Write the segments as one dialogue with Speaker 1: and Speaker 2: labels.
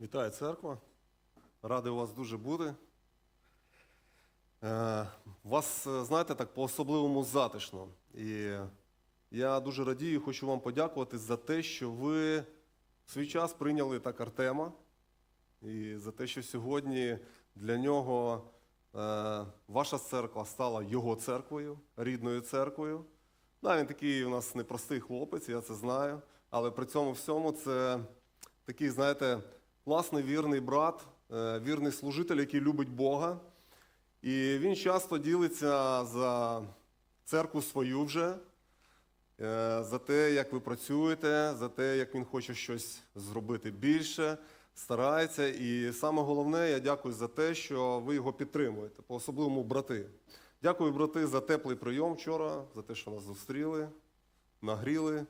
Speaker 1: Вітаю церква. Радий у вас дуже бути. Е, вас, е, знаєте, так по-особливому затишно. І я дуже радію, хочу вам подякувати за те, що ви в свій час прийняли так Артема. І за те, що сьогодні для нього е, ваша церква стала його церквою, рідною церквою. Да, він такий у нас непростий хлопець, я це знаю. Але при цьому всьому це такий, знаєте, класний вірний брат, е, вірний служитель, який любить Бога. І він часто ділиться за церкву свою вже, е, за те, як ви працюєте, за те, як він хоче щось зробити більше, старається. І саме головне, я дякую за те, що ви його підтримуєте, по-особливому брати. Дякую, брати, за теплий прийом вчора, за те, що нас зустріли, нагріли,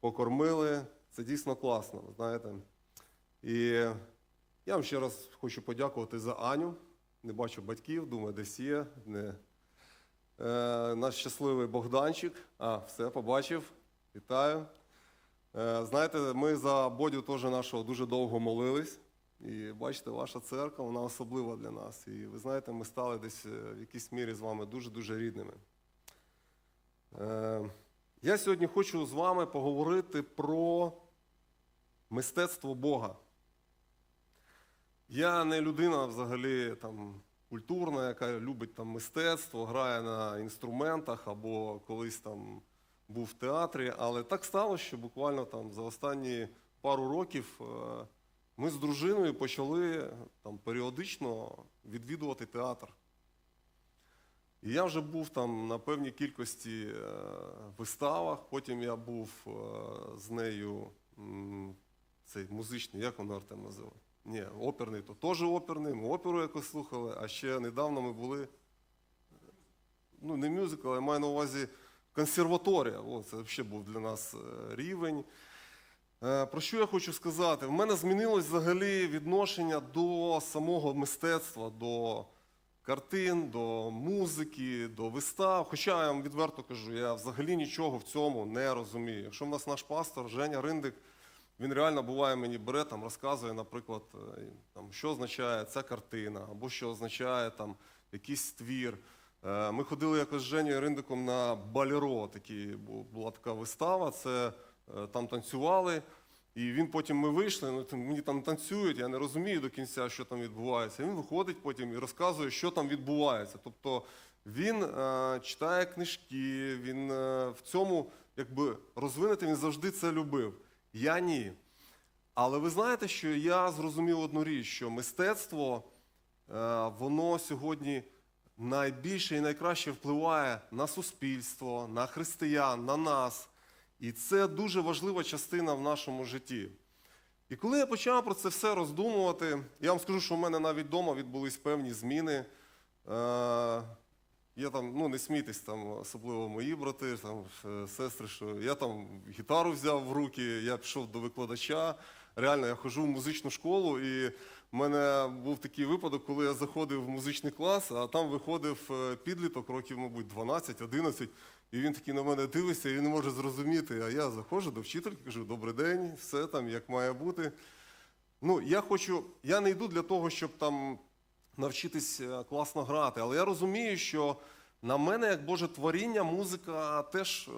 Speaker 1: покормили. Це дійсно класно, знаєте. І я вам ще раз хочу подякувати за Аню. Не бачу батьків, думаю, десь є. Не. Е, наш щасливий Богданчик. А, все, побачив. Вітаю. Е, знаєте, ми за Бодю теж нашого дуже довго молились. І бачите, ваша церква, вона особлива для нас. І ви знаєте, ми стали десь е, в якійсь мірі з вами дуже-дуже рідними. Е, я сьогодні хочу з вами поговорити про мистецтво Бога. Я не людина взагалі там, культурна, яка любить там, мистецтво, грає на інструментах або колись там був в театрі, але так сталося, що буквально там за останні пару років е, ми з дружиною почали там, періодично відвідувати театр. І я вже був там на певній кількості е, виставах, потім я був е, з нею цей музичний, як воно Артем називає? Ні, оперний, то теж оперний, ми оперу якось слухали, а ще недавно ми були. Ну, не мюзикл, я маю на увазі консерваторія. О, це взагалі був для нас е, рівень. Е, Про що я хочу сказати? В мене змінилось взагалі відношення до самого мистецтва, до картин, до музики, до вистав. Хоча я вам відверто кажу, я взагалі нічого в цьому не розумію. Якщо в нас наш пастор Женя Риндик, він реально буває мені бере, там, розказує, наприклад, е, там, що означає ця картина, або що означає там, якийсь твір. Е, Ми ходили якось з Женєю Риндиком на балеро, такі, була така вистава, це е, там танцювали. І він потім ми вийшли, ну, мені там танцюють, я не розумію до кінця, що там відбувається. Він виходить потім і розказує, що там відбувається. Тобто він е, читає книжки, він е, в цьому якби розвинутий, він завжди це любив. Я ні. Але ви знаєте, що я зрозумів одну річ, що мистецтво, е, воно сьогодні найбільше і найкраще впливає на суспільство, на християн, на нас. І це дуже важлива частина в нашому житті. І коли я почав про це все роздумувати, я вам скажу, що в мене навіть вдома відбулись певні зміни. Я там, ну не смійтесь, там, особливо мої брати, там, е, сестри, що я там гітару взяв в руки, я пішов до викладача. Реально, я ходжу в музичну школу, і в мене був такий випадок, коли я заходив в музичний клас, а там виходив е, підліток, років, мабуть, 12-11, і він такий на мене дивиться, і він не може зрозуміти. А я заходжу до вчительки, кажу, добрий день, все там як має бути. Ну, я хочу, я не йду для того, щоб там навчитись е, класно грати, але я розумію, що на мене, як Боже творіння, музика теж е,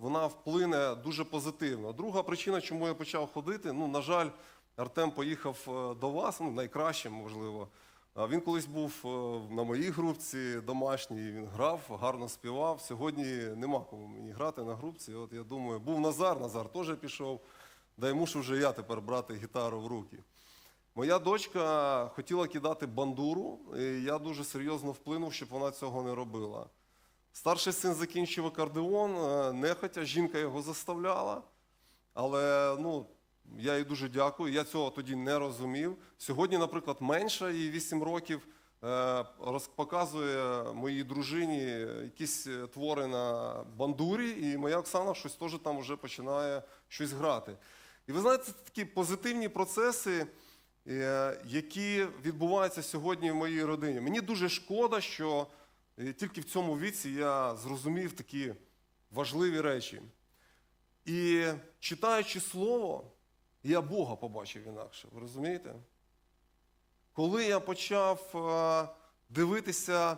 Speaker 1: вона вплине дуже позитивно. Друга причина, чому я почав ходити, ну, на жаль, Артем поїхав е, до вас, ну, найкраще, можливо. Він колись був на моїй групці домашній, він грав, гарно співав. Сьогодні нема кому мені грати на групці. От я думаю, був Назар, Назар теж пішов. Дай мушу вже я тепер брати гітару в руки. Моя дочка хотіла кидати бандуру, і я дуже серйозно вплинув, щоб вона цього не робила. Старший син закінчив акордеон, е, нехотя, жінка його заставляла. Але ну, я їй дуже дякую. Я цього тоді не розумів. Сьогодні, наприклад, менша їй 8 років е, роз- показує моїй дружині якісь е, твори на бандурі, і моя Оксана щось теж там вже починає щось грати. І ви знаєте, це такі позитивні процеси, які відбуваються сьогодні в моїй родині. Мені дуже шкода, що е, тільки в цьому віці я зрозумів такі важливі речі. І читаючи слово, я Бога побачив інакше. Ви розумієте? Коли я почав е, дивитися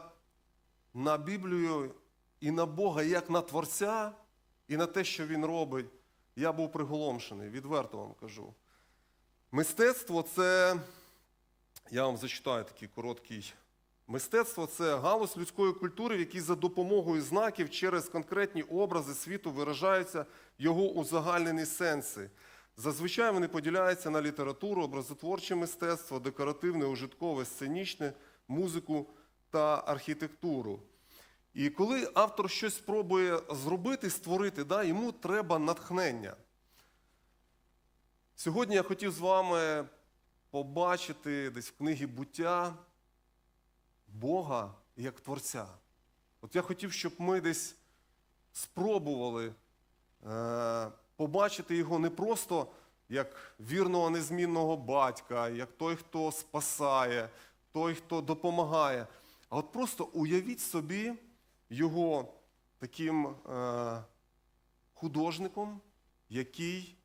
Speaker 1: на Біблію і на Бога як на Творця, і на те, що Він робить, я був приголомшений, відверто вам кажу. Мистецтво це, я вам зачитаю такий короткий. Мистецтво це галузь людської культури, в якій за допомогою знаків через конкретні образи світу виражаються його узагальнені сенси. Зазвичай вони поділяються на літературу, образотворче мистецтво, декоративне, ужиткове, сценічне, музику та архітектуру. І коли автор щось спробує зробити, створити, да, йому треба натхнення. Сьогодні я хотів з вами побачити десь в книгі буття Бога як Творця. От я хотів, щоб ми десь спробували е, побачити його не просто як вірного незмінного батька, як той, хто спасає, той, хто допомагає. А от просто уявіть собі його таким е, художником, який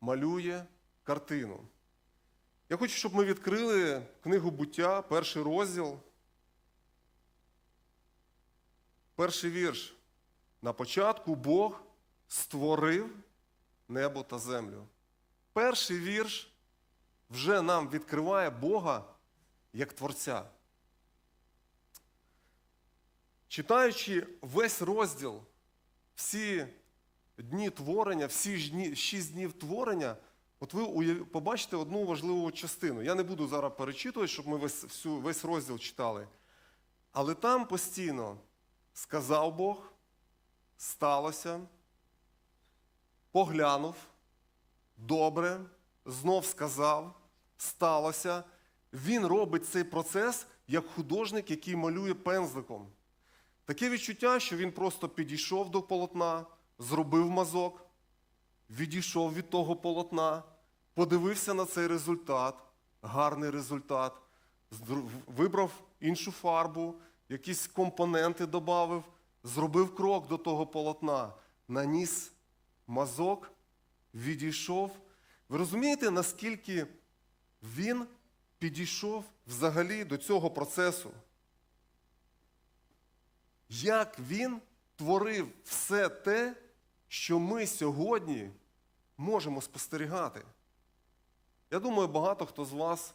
Speaker 1: малює картину. Я хочу, щоб ми відкрили книгу буття, перший розділ. Перший вірш. На початку Бог створив небо та землю. Перший вірш вже нам відкриває Бога як Творця. Читаючи весь розділ, всі дні творення, всі ж дні, шість днів творення, от ви побачите одну важливу частину. Я не буду зараз перечитувати, щоб ми весь, всю, весь розділ читали. Але там постійно сказав Бог, сталося, поглянув, добре, знов сказав, сталося. Він робить цей процес як художник, який малює пензликом. Таке відчуття, що він просто підійшов до полотна, зробив мазок, відійшов від того полотна, подивився на цей результат, гарний результат, вибрав іншу фарбу, якісь компоненти додав, зробив крок до того полотна, наніс мазок, відійшов. Ви розумієте, наскільки він підійшов взагалі до цього процесу? Як він творив все те, що ми сьогодні можемо спостерігати? Я думаю, багато хто з вас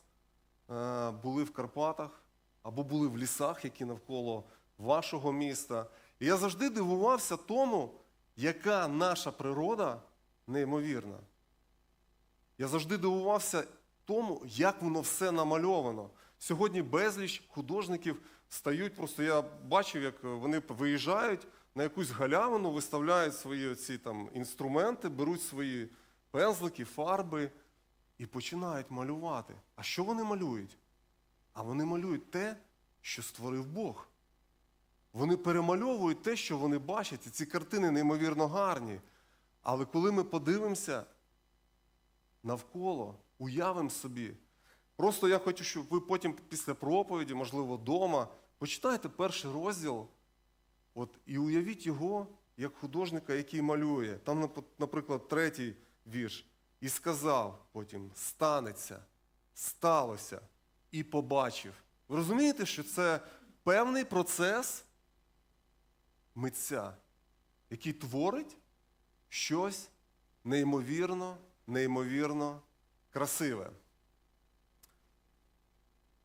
Speaker 1: е, були в Карпатах або були в лісах, які навколо вашого міста. І я завжди дивувався тому, яка наша природа неймовірна. Я завжди дивувався тому, як воно все намальовано. Сьогодні безліч художників стають, просто я бачив, як вони виїжджають на якусь галявину, виставляють свої ці там інструменти, беруть свої пензлики, фарби і починають малювати. А що вони малюють? А вони малюють те, що створив Бог. Вони перемальовують те, що вони бачать, і ці картини неймовірно гарні. Але коли ми подивимося навколо, уявимо собі. Просто я хочу, щоб ви потім після проповіді, можливо, вдома, почитайте перший розділ от, і уявіть його як художника, який малює. Там, наприклад, третій вірш. І сказав потім: станеться, сталося і побачив. Ви розумієте, що це певний процес митця, який творить щось неймовірно, неймовірно красиве.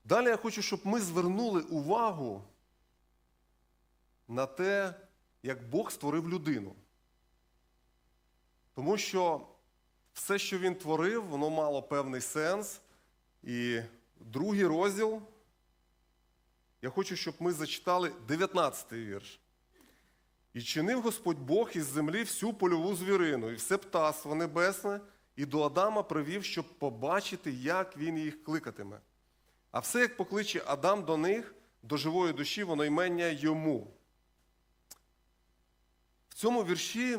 Speaker 1: Далі я хочу, щоб ми звернули увагу на те, як Бог створив людину. Тому що все, що він творив, воно мало певний сенс. І другий розділ, я хочу, щоб ми зачитали 19 вірш. І чинив Господь Бог із землі всю польову звірину, і все птаство небесне, і до Адама привів, щоб побачити, як він їх кликатиме. А все, як покличе Адам до них, до живої душі, воно ймення йому. Цьому вірші,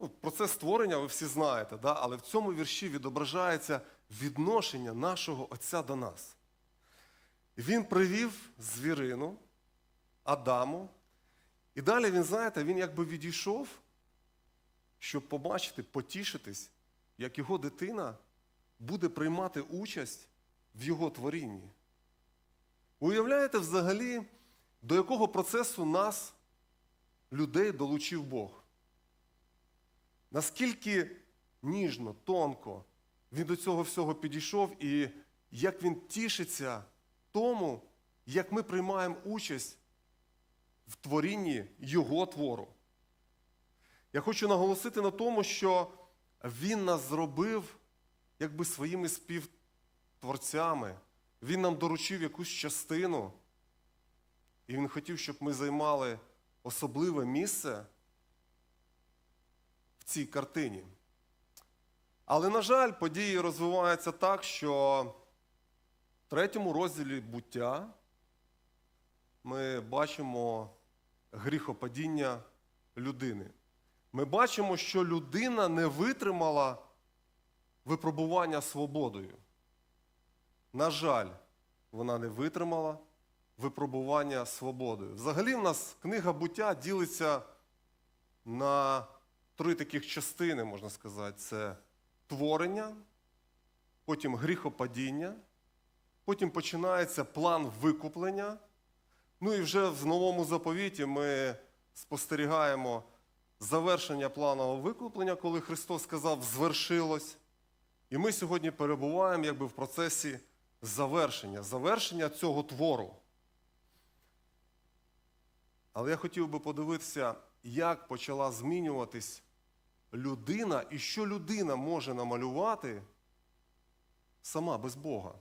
Speaker 1: ну, процес створення ви всі знаєте, да? але в цьому вірші відображається відношення нашого Отця до нас. Він привів звірину Адаму, і далі він, знаєте, він якби відійшов, щоб побачити, потішитись, як його дитина буде приймати участь в його творінні. Уявляєте взагалі, до якого процесу нас, людей, долучив Бог? Наскільки ніжно, тонко він до цього всього підійшов, і як він тішиться тому, як ми приймаємо участь в творінні Його твору. Я хочу наголосити на тому, що Він нас зробив якби своїми співтворцями. Він нам доручив якусь частину, і Він хотів, щоб ми займали особливе місце в цій картині. Але, на жаль, події розвиваються так, що в третьому розділі буття ми бачимо гріхопадіння людини. Ми бачимо, що людина не витримала випробування свободою. На жаль, вона не витримала випробування свободою. Взагалі, в нас книга буття ділиться на три таких частини, можна сказати: це творення, потім гріхопадіння, потім починається план викуплення. Ну і вже в новому заповіті ми спостерігаємо завершення планового викуплення, коли Христос сказав звершилось. І ми сьогодні перебуваємо якби в процесі завершення, завершення цього твору. Але я хотів би подивитися, як почала змінюватись людина і що людина може намалювати сама без Бога.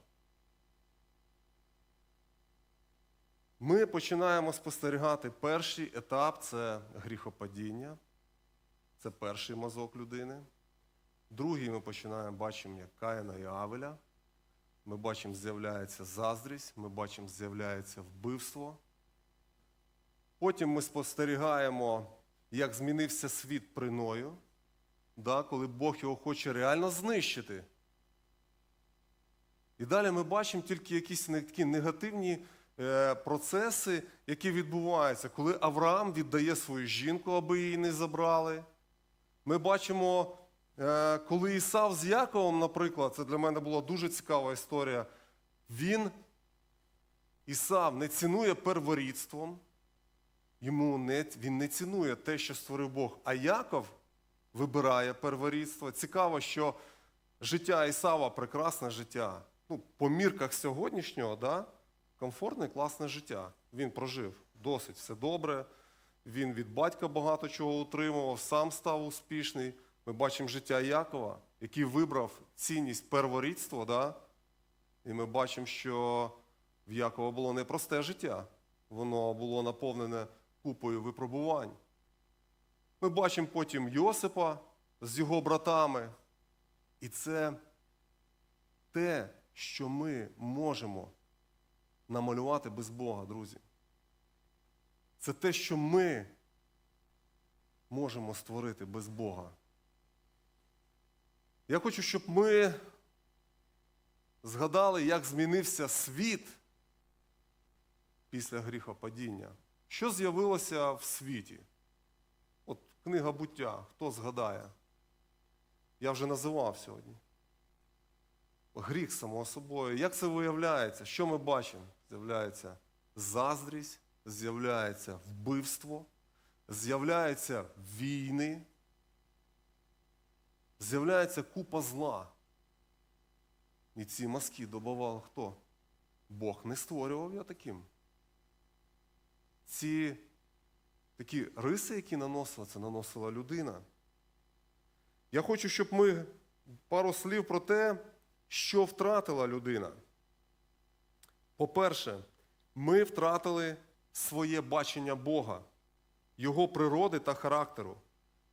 Speaker 1: Ми починаємо спостерігати перший етап це гріхопадіння. Це перший мазок людини. Другий ми починаємо бачимо як Каїна і Авеля. Ми бачимо, з'являється заздрість, ми бачимо, з'являється вбивство. Потім ми спостерігаємо, як змінився світ при Ною, да, коли Бог його хоче реально знищити. І далі ми бачимо тільки якісь такі негативні е, процеси, які відбуваються, коли Авраам віддає свою жінку, аби її не забрали. Ми бачимо, е, коли Ісав з Яковом, наприклад, це для мене була дуже цікава історія. Він, Ісав, не цінує перворідством, йому не, він не цінує те, що створив Бог. А Яков вибирає перворідство. Цікаво, що життя Ісава прекрасне життя. Ну, по мірках сьогоднішнього, да, комфортне, класне життя. Він прожив досить все добре. Він від батька багато чого утримував, сам став успішний. Ми бачимо життя Якова, який вибрав цінність перворідства, да? і ми бачимо, що в Якова було непросте життя. Воно було наповнене купою випробувань. Ми бачимо потім Йосипа з його братами. І це те, що ми можемо намалювати без Бога, друзі. Це те, що ми можемо створити без Бога. Я хочу, щоб ми згадали, як змінився світ після гріхопадіння. Що з'явилося в світі? От книга буття, хто згадає? Я вже називав сьогодні. Гріх само собою. Як це виявляється? Що ми бачимо? З'являється заздрість, з'являється вбивство, з'являються війни, з'являється купа зла. І ці мазки добавав хто? Бог не створював його таким. Ці такі риси, які наносила, це наносила людина. Я хочу, щоб ми пару слів про те, що втратила людина. По-перше, ми втратили своє бачення Бога, Його природи та характеру.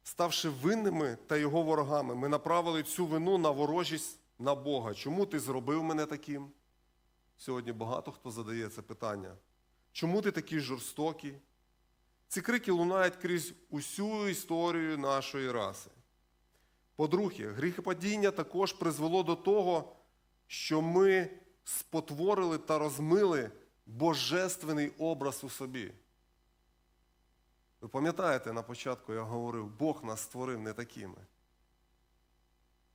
Speaker 1: Ставши винними та його ворогами, ми направили цю вину на ворожість на Бога. Чому ти зробив мене таким? Сьогодні багато хто задає це питання. Чому ти такий жорстокий? Ці крики лунають крізь усю історію нашої раси. По-друге, гріхопадіння також призвело до того, що ми спотворили та розмили божественний образ у собі. Ви пам'ятаєте, на початку я говорив, Бог нас створив не такими.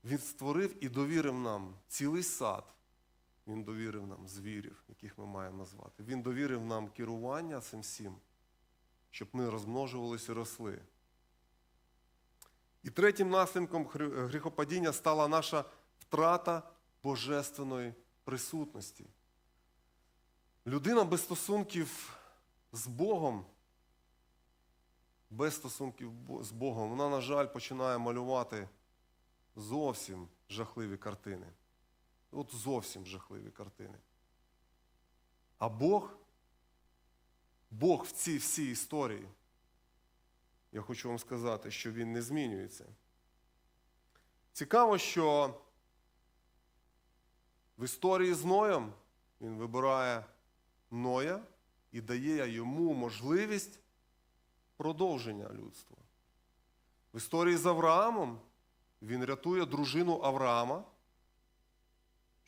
Speaker 1: Він створив і довірив нам цілий сад. Він довірив нам звірів, яких ми маємо назвати. Він довірив нам керування цим всім, щоб ми розмножувалися і росли. І третім наслідком гріхопадіння стала наша втрата божественної присутності. Людина без стосунків з Богом, без стосунків з Богом, вона, на жаль, починає малювати зовсім жахливі картини. От зовсім жахливі картини. А Бог, Бог в цій всій історії, я хочу вам сказати, що Він не змінюється. Цікаво, що в історії з Ноєм він вибирає Ноя і дає йому можливість продовження людства. В історії з Авраамом він рятує дружину Авраама,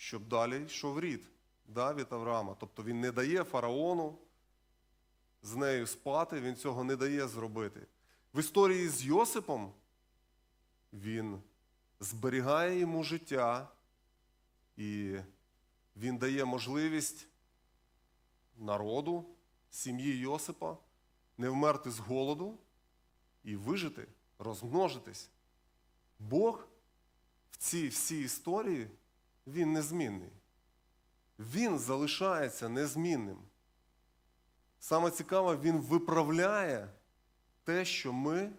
Speaker 1: щоб далі йшов рід да, від Авраама. Тобто він не дає фараону з нею спати, він цього не дає зробити. В історії з Йосипом він зберігає йому життя і він дає можливість народу, сім'ї Йосипа не вмерти з голоду і вижити, розмножитись. Бог в цій всій історії він незмінний. Він залишається незмінним. Саме цікаве, він виправляє те, що ми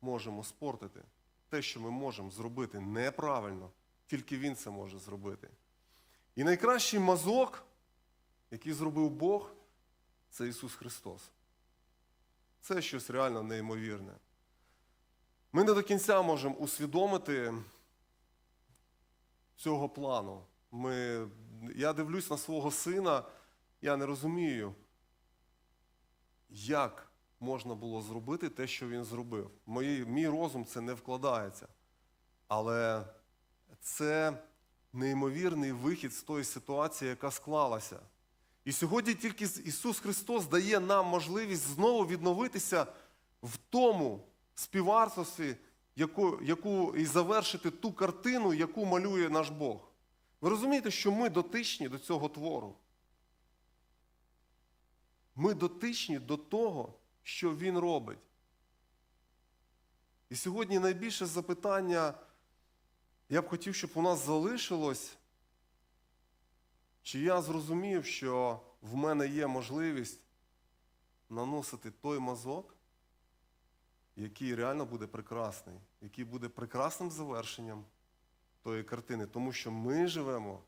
Speaker 1: можемо спортити, те, що ми можемо зробити неправильно, тільки він це може зробити. І найкращий мазок, який зробив Бог, це Ісус Христос. Це щось реально неймовірне. Ми не до кінця можемо усвідомити цього плану. Ми, я дивлюсь на свого сина, я не розумію, як можна було зробити те, що він зробив. Мої, мій розум це не вкладається. Але це неймовірний вихід з тої ситуації, яка склалася. І сьогодні тільки Ісус Христос дає нам можливість знову відновитися в тому співарстві, яку, яку і завершити ту картину, яку малює наш Бог. Ви розумієте, що ми дотичні до цього твору. Ми дотичні до того, що Він робить. І сьогодні найбільше запитання, я б хотів, щоб у нас залишилось, чи я зрозумів, що в мене є можливість наносити той мазок, який реально буде прекрасний, який буде прекрасним завершенням тої картини, тому що ми живемо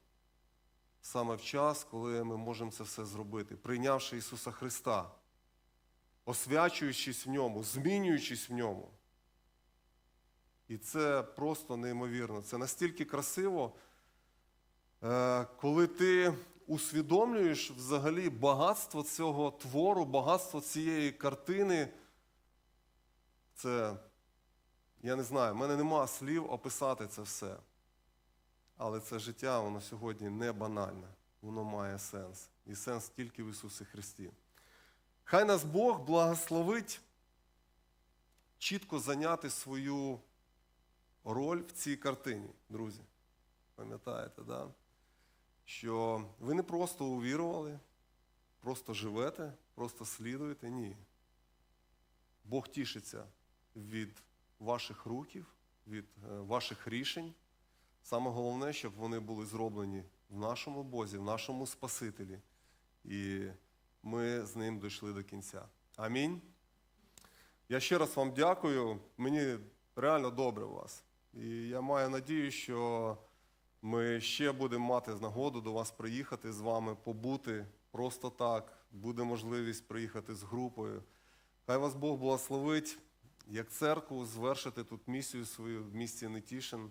Speaker 1: саме в час, коли ми можемо це все зробити, прийнявши Ісуса Христа, освячуючись в ньому, змінюючись в ньому. І це просто неймовірно. Це настільки красиво, е, коли ти усвідомлюєш взагалі багатство цього твору, багатство цієї картини. Це, я не знаю, в мене нема слів описати це все. Але це життя, воно сьогодні не банальне, воно має сенс. І сенс тільки в Ісусі Христі. Хай нас Бог благословить чітко зайняти свою роль в цій картині, друзі. Пам'ятаєте, да? що ви не просто увірували, просто живете, просто слідуєте. Ні. Бог тішиться від ваших рухів, від е, ваших рішень. Саме головне, щоб вони були зроблені в нашому Бозі, в нашому Спасителі. І ми з ним дійшли до кінця. Амінь. Я ще раз вам дякую. Мені реально добре у вас. І я маю надію, що ми ще будемо мати нагоду до вас приїхати з вами, побути просто так. Буде можливість приїхати з групою. Хай вас Бог благословить, як церкву, звершити тут місію свою в місті Нетішин.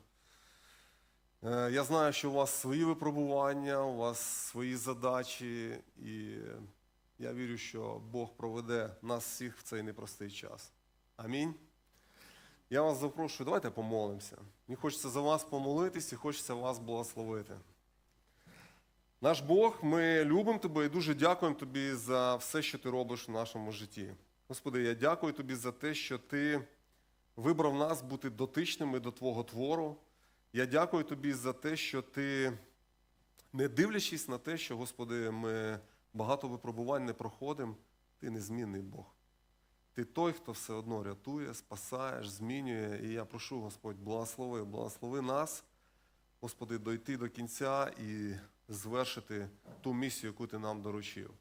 Speaker 1: Е, Я знаю, що у вас свої випробування, у вас свої задачі, і я вірю, що Бог проведе нас всіх в цей непростий час. Амінь. Я вас запрошую, давайте помолимося. Мені хочеться за вас помолитись і хочеться вас благословити. Наш Бог, ми любимо Тебе і дуже дякуємо Тобі за все, що ти робиш в нашому житті. Господи, я дякую Тобі за те, що Ти вибрав нас бути дотичними до Твого твору. Я дякую тобі за те, що ти, не дивлячись на те, що, Господи, ми багато випробувань не проходимо, ти незмінний Бог. Ти той, хто все одно рятує, спасаєш, змінює. І я прошу, Господь, благослови, благослови нас, Господи, дойти до кінця і звершити ту місію, яку ти нам доручив.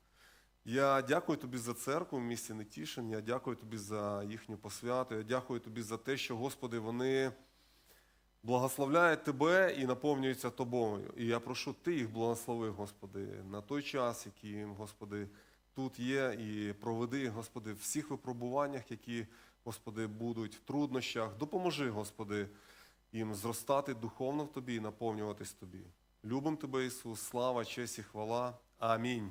Speaker 1: Я дякую тобі за церкву в місті Нетішин. Я дякую тобі за їхню посвяту. Я дякую тобі за те, що, Господи, вони благословляють тебе і наповнюються тобою. І я прошу ти їх благослови, Господи, на той час, який їм, Господи, тут є, і проведи, Господи, в всіх випробуваннях, які, Господи, будуть в труднощах. Допоможи, Господи, їм зростати духовно в тобі і наповнюватись тобі. Любим тебе, Ісус, слава, честь і хвала. Амінь.